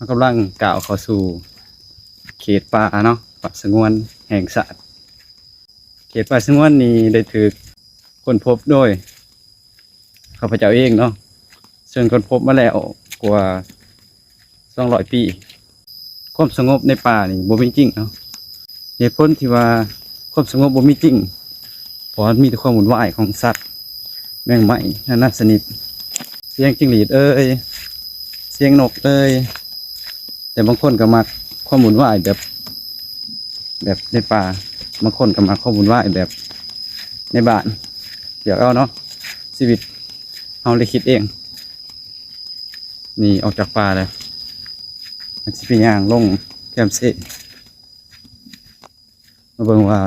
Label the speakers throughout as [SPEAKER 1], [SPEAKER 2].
[SPEAKER 1] เรากำลังกล่าวเข้าสู่ เขตป่าเนาะป่าสงวนแห่งชาติเขตป่าสงวนนี้ได้ถูกค้นพบโดยข้าพเจ้าเองเนาะซึ่งค้นพบมาแล้วกว่า200ปีความสงบในป่านี่บ่มีจริงเนาะเหตุผลที่ว่าความสงบบ่มีจริงเพราะมีแต่ความวุ่นวายของสัตว์ แมงไหม้นานาชนิดเสียงจิ้งหรีดเอ้ยเสียงนกเอ้ย แต่บางคนก็มักความวุ่นวาแบบ แบบในป่าบางคนก็มักความวุ่นวาแบบในบ้านเดี๋ยวเอาเนาะชีวิตเอาเลยคิดเอง นี่ออกจากป่าเลยมันสิเป็นย่างลงแคมเซ่มาเบิ่งว่า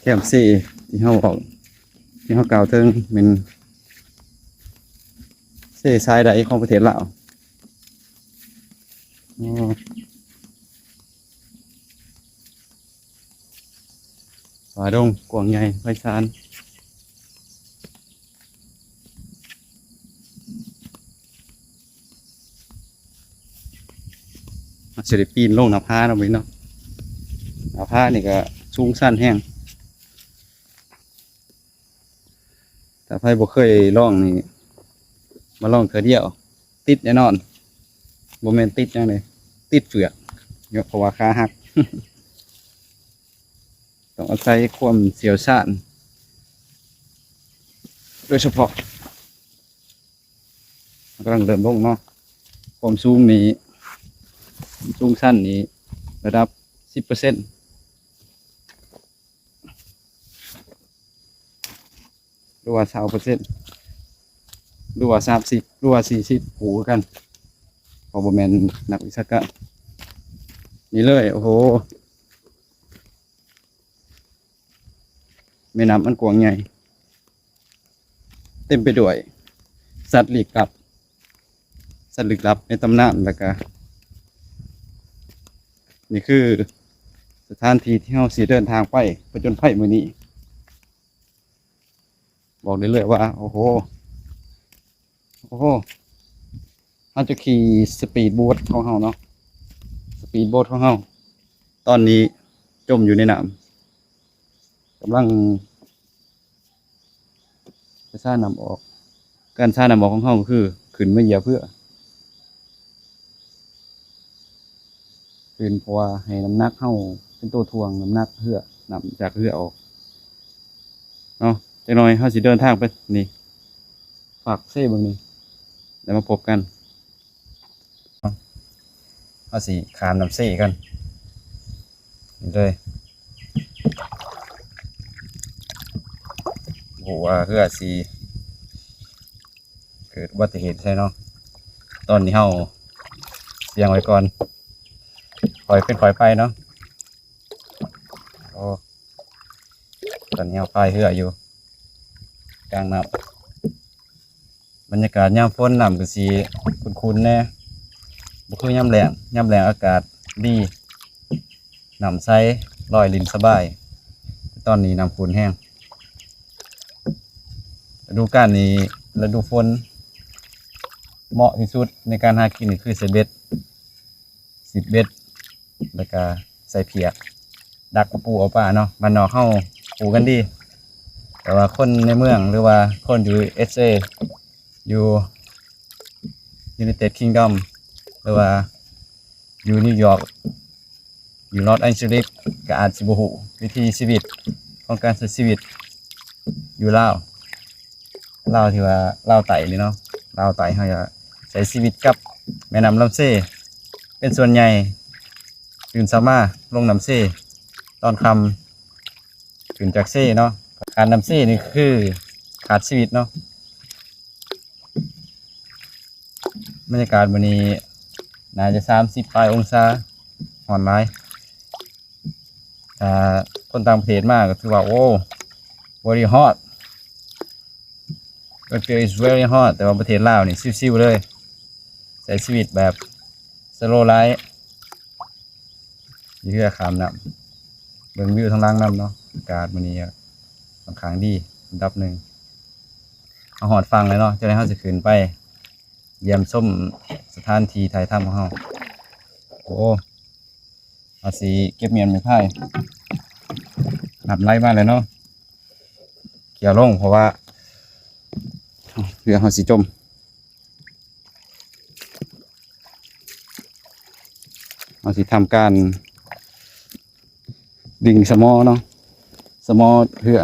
[SPEAKER 1] แคมเซ่ที่เขาบอกที่เขากล่าวถึงเป็นเส้ชายใดของประเทศลาว ป่าดงกวางใหญ่ไพศาลอาจจะได้ปีนลงหน้าผาเนาะพี่เนาะหน้าผานี่ก็สูงสั้นแห้งถ้าใครบ่เคยล่องนี่ มาล่องเถอเดียว ติดแน่นอน บ่แม่นติดจังเลยติดเฟือกเยอะเพราะว่าขาหัก ต้องอาศัยความเสียวชาญโดยเฉพาะกำลังเริ่มลงเนาะความสูงนี้สูงสั้นนี้ระดับสิบเปอร์เซ็นต์หรือว่าสาวเปอร์เซ็นต์หรือว่าสามสิบหรือว่าสี่สิบหูกัน อบแมนนักวิชาการนี่เลย โอ้โหแม่น้ำมันกว้างใหญ่ เต็มไปด้วย สัตว์หลีกลับ สัตว์หลีกลับในตำนานแล้วก็นี่คือสถานที่ที่เราสีเดินทางไปไปจนไผ่มือนี้ บอกได้เลยว่า โอ้โห โอ้โห เราจะขี่สปีดโบ๊ทของเราเนาะสปีดโบ๊ทของเราตอนนี้จมอยู่ในน้ำกำลังจะซ่าน้ำออก การซ่าน้ำออกของเราก็คือขึ้นมาเหยียบเพื่อขึ้นเพราะว่าให้น้ำหนักเข้าเป็นตัวทวงน้ำหนักเพื่อนำจากเพื่อออกเนาะจังหน่อยเฮาสิเดินทางไปนี่ฝากเซ่บิ่งนี่แล้วมาพบกัน เฮาสิขามน้ำเซ่กันนี่เลยโอ้ว่าเพื่อสิเกิดอุบัติเหตุใช่เนาะตอนนี้เฮาเสียงไว้ก่อนปล่อยเป็นปล่อยไปเนาะโอ้ตอนนี้เฮาพายเรืออยู่กลางน้ำบรรยากาศยามฝนน้ำก็สีคุ้นๆแน่ บ่คือยามแรงยามแรงอากาศดีน้ำใสลอยลินสบาย ตอนนี้น้ำขุนแห้งฤดูกาลนี้ฤดูฝนเหมาะที่สุดในการหากินคือเสเบ็ดสิบเบ็ดแล้วก็ใส่เพียก ดักกระปูเอาป่าเนาะบ้านนอกเข้าปูกันดี แต่ว่าคนในเมืองหรือว่าคนอยู่เอสเออยู่ยูไนเต็ดคิงดอม หรือว่าอยู่นิวยอร์กอยู่ลอสแองเจลิสก็อาจสิบหูวิธีชีวิตของการใช้ชีวิต อยู่ลาวลาวที่ว่าลาวไต่นี่เนาะลาวไต่เขาจะใช้ชีวิตกับแม่น้ำลำเซ่เป็นส่วนใหญ่ตื่นสามาลงน้ำเซ่ตอนคำตื่นจากเซ่เนาะการน้ำเซ่นี่คือขาดชีวิตเนาะบรรยากาศวันนี้ น่าจะสามสิบปลายองศาหอนไม้อ่าคนต่างประเทศมากก็ถือว่าโอ้ very hot it feels very hot แต่ว่าประเทศลาวนี่ซิวๆเลยใช้ชีวิตแบบ slow life นี่คือขามน้ำเบิ่งวิวทางล่างน้ำเนาะอากาศวันนี้ค่อนข้างดีอันดับหนึ่งเอาหอดฟังเลยเนาะจะได้เขาจะขึ้นไป เยี่ยมส้มสถานที่ถ่ายทำของเราโอ้เอาสีเก็บเมียนไม่พ่ายนับไล่มาเลยเนาะเกี่ยวลงเพราะว่าเรือเขาสีจมเราสิทำการดึงสมอเนาะสมอเพื่อ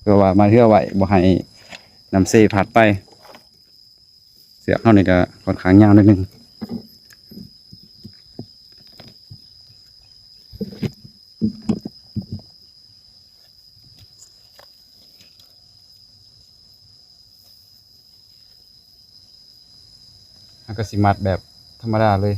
[SPEAKER 1] เพื่อว่ามาเพื่อไหวบ่ให้นำเซผัดไป เสือกเข้านี่ก็ค่อนข้างยาวนิดนึงแล้วก็สิมัดแบบธรรมดาเลย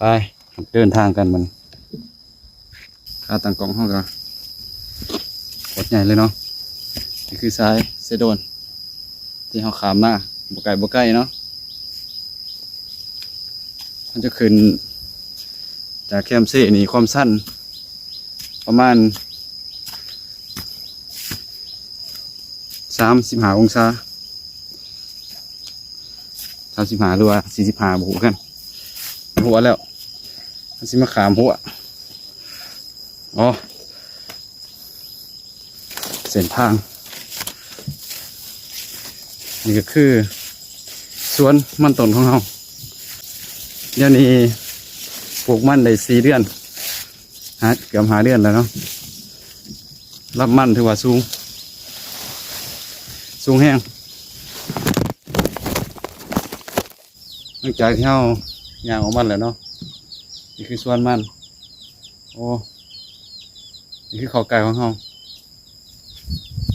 [SPEAKER 1] ไปเดินทางกันมันค่าต่างกล่องห้องก็กดใหญ่เลยเนาะนี่คือซ้ายเซโดน ที่เขาขามมาบกไก่บกไก่เนาะมันจะขึ้น จากแคมเซ่นี่ความสั้น ประมาณสามสิบห้าองศาสามสิบห้าหรือว่าสี่สิบห้าบุกันหัวแล้วมัน สิมาขามหัวอ๋อเส้นทาง นี่ก็คือ สวนมันต้นของเราเดี๋ยวนี้ปลูกมันได้สี่เดือนหาเกือบหาเดือนแล้วเนาะรับมันถือว่าสูง สูงแห้งหลังจากที่เรายางของมันแหล้วเนาะ นี่คือส่วนมัน โอ้ นี่คือข้าวไก่ของเรา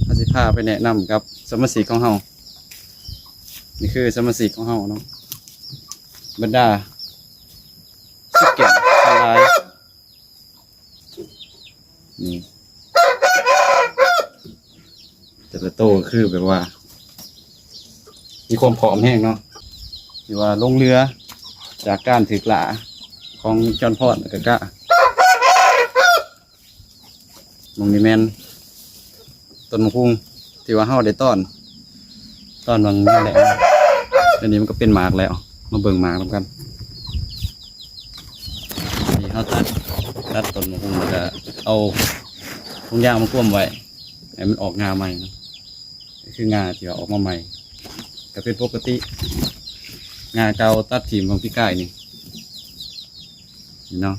[SPEAKER 1] เราจะพาไปแนะนำกับสมาชิกของเรานี่คือสมาชิกของเราเนาะบรรดาสิบแก่ทั้งหลายนี่แต่ละโตคือแบบว่า มีความผอมแห้งเนาะที่ว่าลงเรือจากการถือกหลา ของจอนพอดกะกะมองนี่แมนต้นมะพุงที่ว่าเฮาได้ต้อนต้อนบางนี่แหละอันนี้มันก็เป็นหมากแล้ว มาเบิ่งหมากนำกันนี่เฮาตัดตัดต้นมะพุงแล้วก็เอาพงยางมากล้วมไว้ให้มันออกงาใหม่นะคืองาที่ว่าออกมาใหม่ก็เป็นปกติ งาเกาตัดทีมของพี่กายนี่ เนาะ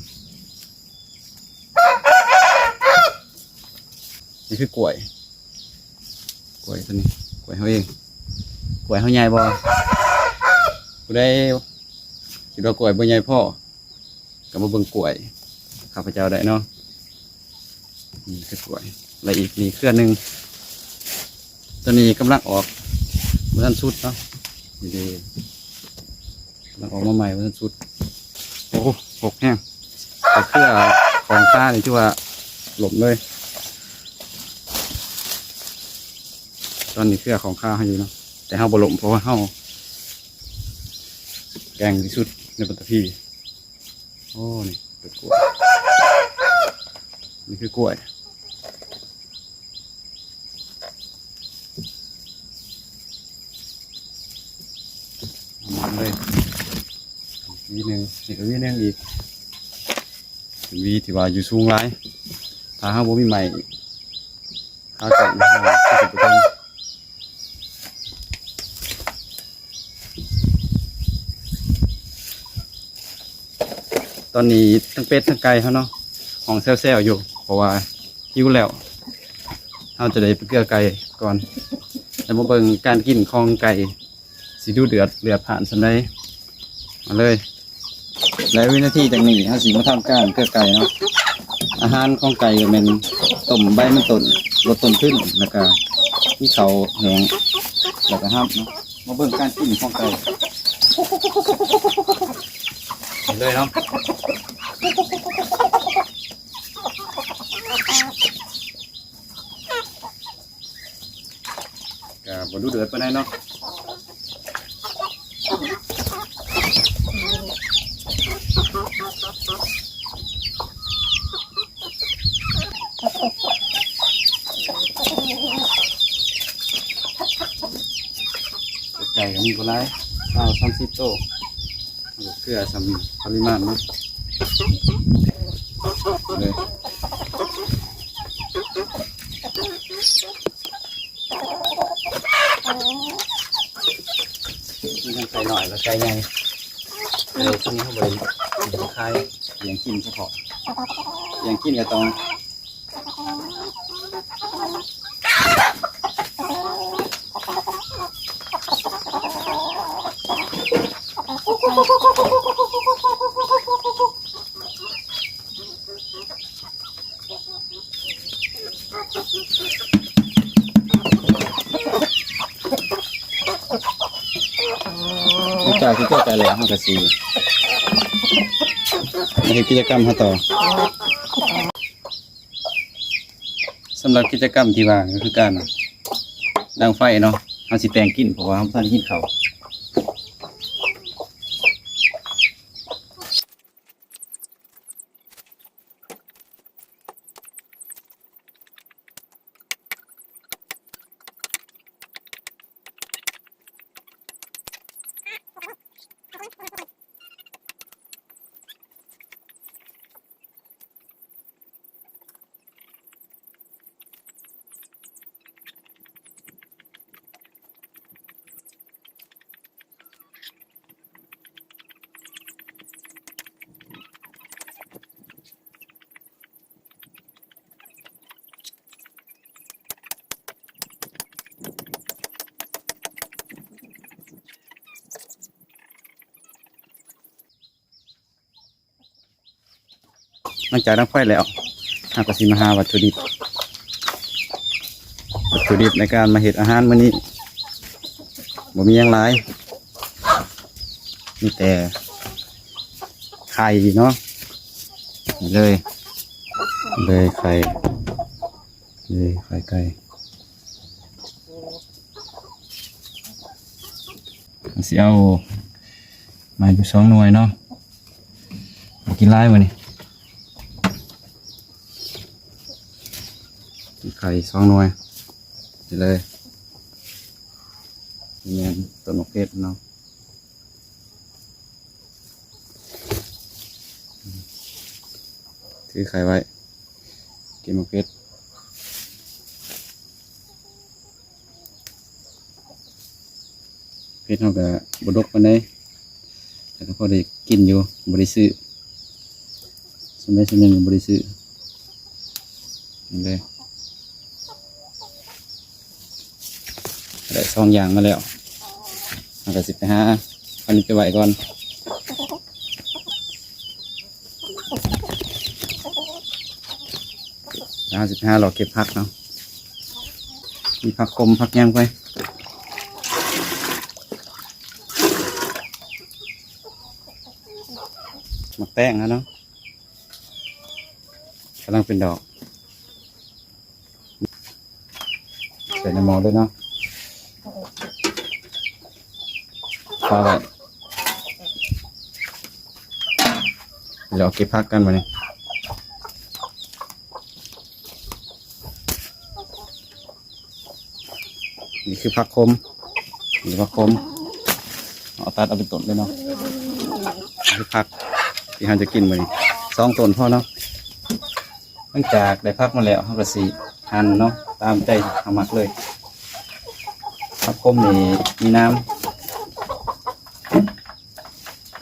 [SPEAKER 1] นี่คือกล้วย กล้วยตัวนี้ กล้วยเขาเอง กล้วยเขาใหญ่บ่กูได้คิดว่ากล้วยบ่ใหญ่พ่อก็มาเบิ่งกล้วยข้าพเจ้าได้เนาะนี่คือกล้วยและอีกนี่เครื่อหนึ่งตัวนี้กำลังออกเมื่อทันสุดเนาะนี่เด้แล้วออกมาใหม่วันสุด โอ้หกแห้งแต่เสื้อของข้านี่ที่ว่าหลบเลย ตอนนี้เสื้อของข้าให้อยู่เนาะแต่เฮาบหลมเพราะว่าเฮาแกงที่สุดในปัตตพีโอ้นี่เป็นกล้วยนี่คือกล้วย เอามันเลย วี หนึ่งนี่ก็วีหนึ่งอีกวีที่ว่าอยู่สูงหลายถ้าห้าบ่มีใหม่ข้ากันห้าก็จะไปทำตอนนี้ทั้งเป็ดทั้งไก่เขาเนาะของเซลล์อยู่ เพราะว่าหิวแล้วเราจะได้ไปเกลือไก่ก่อนแล้วมาเบิ่งการกินของไก่สิดูเดือดเดือดผ่านสันได้มาเลย และวินาทีจากนี้เราสิมาทำการเพื่อไก่เนาะอาหารของไก่ก็เป็นต้มใบมันต้นลดต้นขึ้นแล้วก็ที่เขาแหงแล้วก็ห้ามเนาะมาเบิ่งการกินของไก่เห็นเลยเนาะก็บดูเดือดไปไหนใดเนาะ ก่ก็มีบ่หลายเอาสามสิบโตวเกลือสำปริมาณเนาะเลยมีน้ำใส่หน่อยแล้วใส่ใหญ่เลยช่วงนี้เขาบริบริคายเลี้ยงกินเฉพาะเลี้ยงกินก็ต้องไม่กล้าที่จะไปแล้วห้อง กะสีมาดูกิจกรรมฮะต่อสำหรับกิจกรรมที่ว่าก็คือการดังไฟเนาะเอาสิแปลงกินเพราะว่าท่านกินเขา หลังจากดังไฟแล้วเรากสิมาหาวัตถุดิบ วัตถุดิบในการมาเห็ดอาหารมื้อนี้บ่มีหยังหลายมีแต่ไข่เนาะเลย เลยไข่เลยไข่ไก่สิเอามาอยู่สองหน่วยเนาะกินหลายมื้อนี้ ไข่สองหน่วยนี่เลยนี่แม่นต้นมะเพชรเนาะถือไข่ไว้กินมะเพชรเพชรเขาก็บบดกปานใดแต่ก็พอได้กินอยู่บริซื้อสมัยสมัยหนึ่งบริซื้อนี่เลย ได้ สองอย่างมาแล้วเอากระสิบไปหาอันนี้ไปไหวก่อนห้าสิบห้าเราเก็บพักเนาะมีผักคมผักย่างไปมักแป้งนะเนาะกำลังเป็นดอกใส่ในหม้อด้วยเนาะ ปลาไว้เดี๋ยวเอาเก็บพักกันมาเนี่ยนี่คือผักคมนี่ผักคมเอาตัดเอาเป็นต้นเลยเนาะนี่คือผักที่เราจะกินมานี่สองต้นพ่อเนาะหลังจากได้พักมาแล้วเราก็สีหั่นเนาะตามใจเอามักเลยผักคมนี่มีน้ำ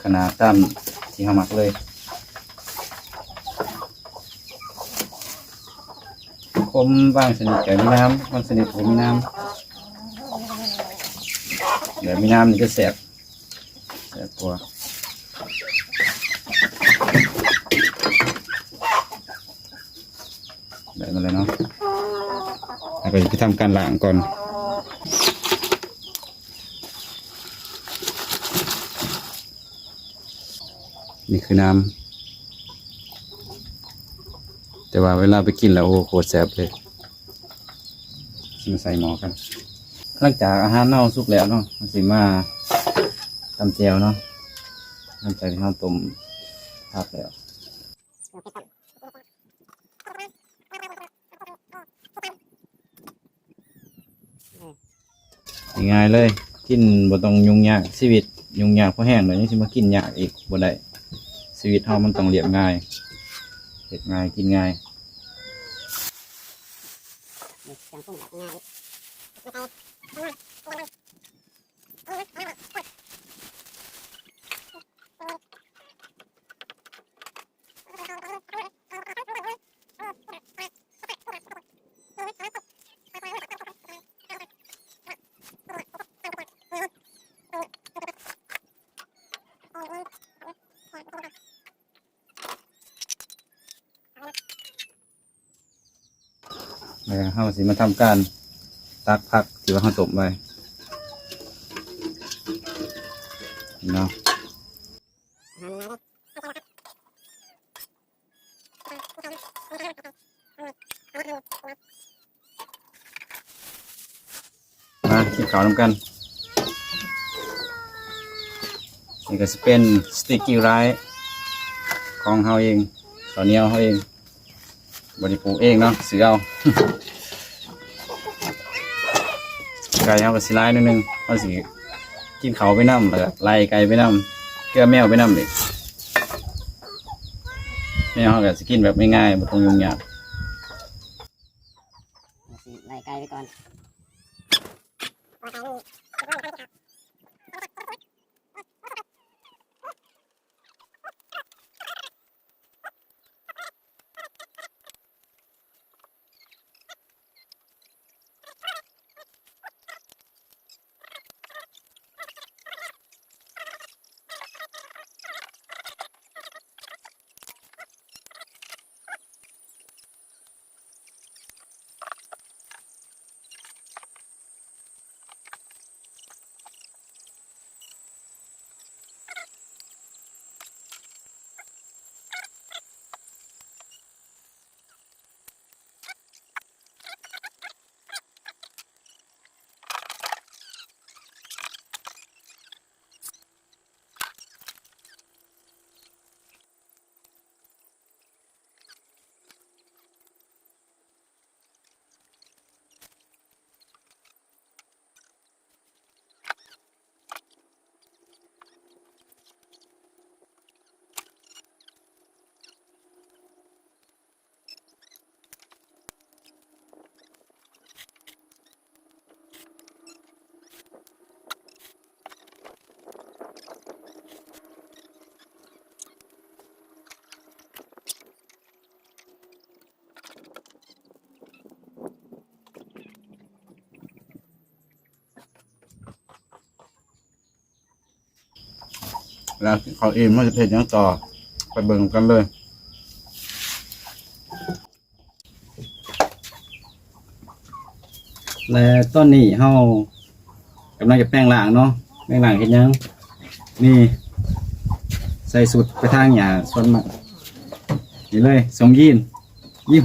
[SPEAKER 1] ข นาดตามที่เขามักเลยคมบางชนิดแก่มีน้ำบางชนิดผมมีน้ำเดี๋ยวมีน้ำนี่จะแสบแสบกว่าได้มาเลยเนาะแล้วไปทำการล้างก่อน นี่คือน้ำแต่ว่าเวลาไปกินแล้วโอ้โคตรแซ่บเลยมาใส่หมอกันหลังจากอาหารเน่าสุกแล้วเนาะมันสิมาตำแจวเนาะหลังจากที่เราต้มพักแล้วง่ายเลย กินกินบ่ต้องยุ่งยากชีวิต ยุ่งยากเพราะแห้งเลยนี่สิมากินยากอีกบ่ได้ ชีวิตเฮามันต้องเรียบง่ายเฮ็ดง่ายกินง่าย
[SPEAKER 2] เครื่องปรุงแบบง่าย
[SPEAKER 1] แล้วก็เฮาสิมาทำการตักผักที่ว่าเฮาต้มไว้เนาะมากินข้าวนำกันนี่ก็จะเป็นสติกกี้ไรของเฮาเองตอนนี้เอาเฮาเอง บริปลูกเองเนาะซื้อเอาไก่เอากระสิไล่นิดนึงเอาสิกินเขาไปน้ำแล้วก็ไล่ไก่ไปน้ำเกลือแมวไปน้ำเลยแมวเขาก็สิกินแบบง่ายๆบ่ต้องยุ่งยาก
[SPEAKER 2] ไล่ไก่ไปก่อน
[SPEAKER 1] แล้วเขาเองมันจะเผ็ดยังต่อ ไปเบิ่งกันเลย
[SPEAKER 3] และตอนนี้เฮากำลังจะแป้งล่างเนาะแป้งล่างเฮ็ดหยัง นี่ ใส่สุดไปทางหญ้าส่วนมากนี่เลยสงยีนยี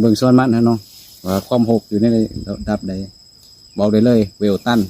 [SPEAKER 3] เบิ่งส่วนมันนะเนาะว่าความหกอยู่ในระดับใดบอกได้เลย เวลตัน